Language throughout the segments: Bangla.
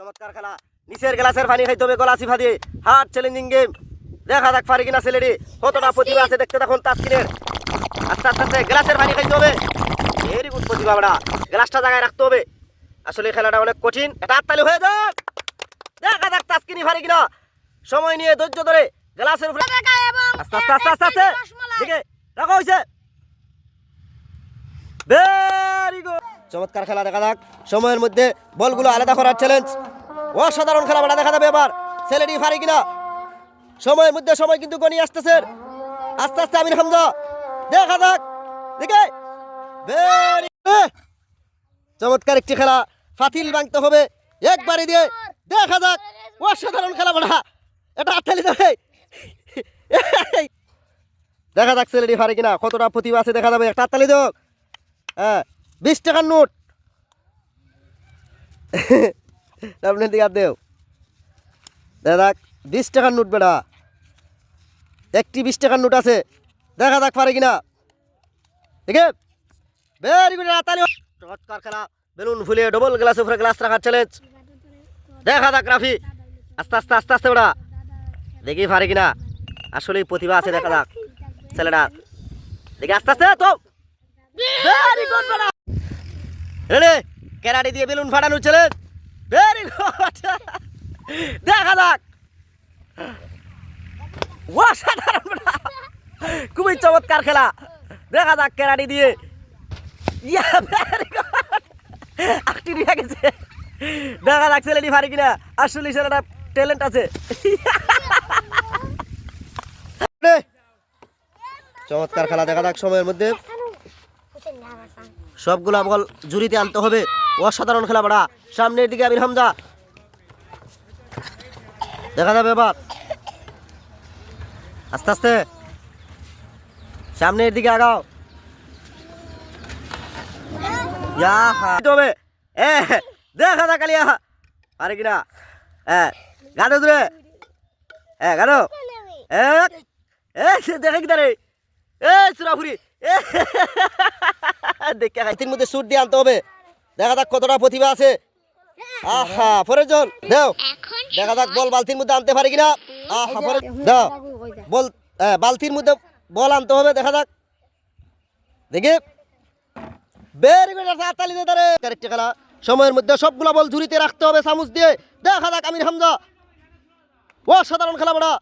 চমৎকার খেলা। নিচের গ্লাসের পানি খাইতে হবে গলা চিফা দিয়ে হার্ড চ্যালেঞ্জিং গেম দেখা যাক পারি কিনা ছেলেটি। কতটা প্রতিভা আছে দেখতে দেখুন তাস্কিনের। আস্তে আস্তে আস্তে গ্লাসের পানি খাইতে হবে। ভেরি গুড প্রতিভা বড়া। গ্লাসটা জায়গায় রাখতে হবে। আসলে খেলাটা অনেক কঠিন। এটা হাততালি হয়ে যাক। দেখা যাক তাস্কিনি পারি কিনা। সময় নিয়ে ধৈর্য ধরে গ্লাসের উপরে আস্তে আস্তে আস্তে আস্তে আস্তে। রাখা হয়েছে ভেরি গুড চমৎকার খেলা দেখা যাক। সময়ের মধ্যে বলগুলো আলাদা করার চ্যালেঞ্জ অসাধারণ খেলা বেড়া দেখা যাবে এবার। ছেলেটি পারি কিনা? সময়ের মধ্যে সময় কিন্তু গনিয়ে আসতেছে। আস্তে আস্তে আমির হামজা, দেখা যাক। দেখে। চমৎকার একটি খেলা। ফাতিল ভাঙতে হবে। একবারে দিয়ে দেখা যাক। অসাধারণ খেলা বেড়া এটা আঠালি দেবে। দেখা যাক ছেলেটি পারে কিনা। কতটা প্রতিভা আছে দেখা যাবে। একটা হাততালি দেখ হ্যাঁ। বিশ টাকার নোট। সামনের দিকে দেও। দেখা যাক বিশ টাকার নোট বেড়া একটি বিশ টাকার নোট আছে, দেখা যাক পারে কিনা। আছে ভেরি গুড চমৎকার খেলা, বেলুন ফুলে ডবল গ্লাস উপরে গ্লাস রাখার চ্যালেঞ্জ দেখা যাক, রাফি। আস্তে আস্তে আস্তে আস্তে ওটা দেখি পারে কিনা। আসলেই প্রতিভা আছে, দেখা যাক। ছেলেটা দেখি, আস্তে আস্তে, তো। ভেরি গুড বেটা। রেডি? ক্যারাটি দিয়ে বেলুন ফাটানো চলে। ভেরি গুড দেখা যাক। খুবই চমৎকার খেলা। দেখা যাক ক্যারাটি দিয়ে। ইয়া ভেরি গুড আকটি নিয়ে গেছে। দেখা যাক ছেলেটি পারে কিনা। আসলে ছেলেটা ট্যালেন্ট আছে। চমৎকার খেলা, দেখা যাক সময়ের মধ্যে। সবগুলা বল জুড়িতে আনতে হবে। অসাধারণ খেলা বাড়া সামনের দিকে আমির হামজা। দেখা যাবে এবার। আস্তে আস্তে। সামনের দিকে আগাও। হবে। এ, দেখা যাক কালিয়া আরে কিনা। হ্যাঁ গাড়ো দূরে। হ্যাঁ গাড়ো এ দেখে কি তারে? এ, সুরাফুরি। এ দেখে হাইতির মধ্যে সুট দিয়ে আনতে হবে। দেখা যাক কতটা প্রতিভা আছে। আহা ফরেজন দেও। দেখা যাক বল বালতির মধ্যে আনতে পারে কিনা। আহা ফরে দাও। বল হ্যাঁ, বালতির মধ্যে বল আনতে হবে দেখা যাক। দেখি। ভেরি গুড তালি দে তারে ক্যারেক্টার খেলা। সময়ের মধ্যে সবগুলা বল ঝুড়িতে রাখতে হবে চামচ দিয়ে। দেখা যাক আমির হামজা। সাধারণ খেলা বড়া।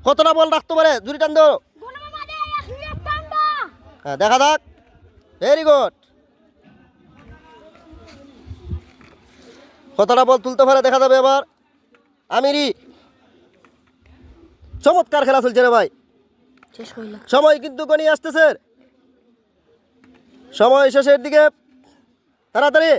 কতটা বল রাখতে পারে? ঝুড়ি টান দেও। হ্যাঁ দেখা যাক। ভেরি গুড কতটা বল তুলতে পারে দেখা যাবে এবার। আমিরি চমৎকার খেলা চলছে রে ভাই। সময় কিন্তু গনি আসতেছে। সময় শেষের দিকে। তাড়াতাড়ি।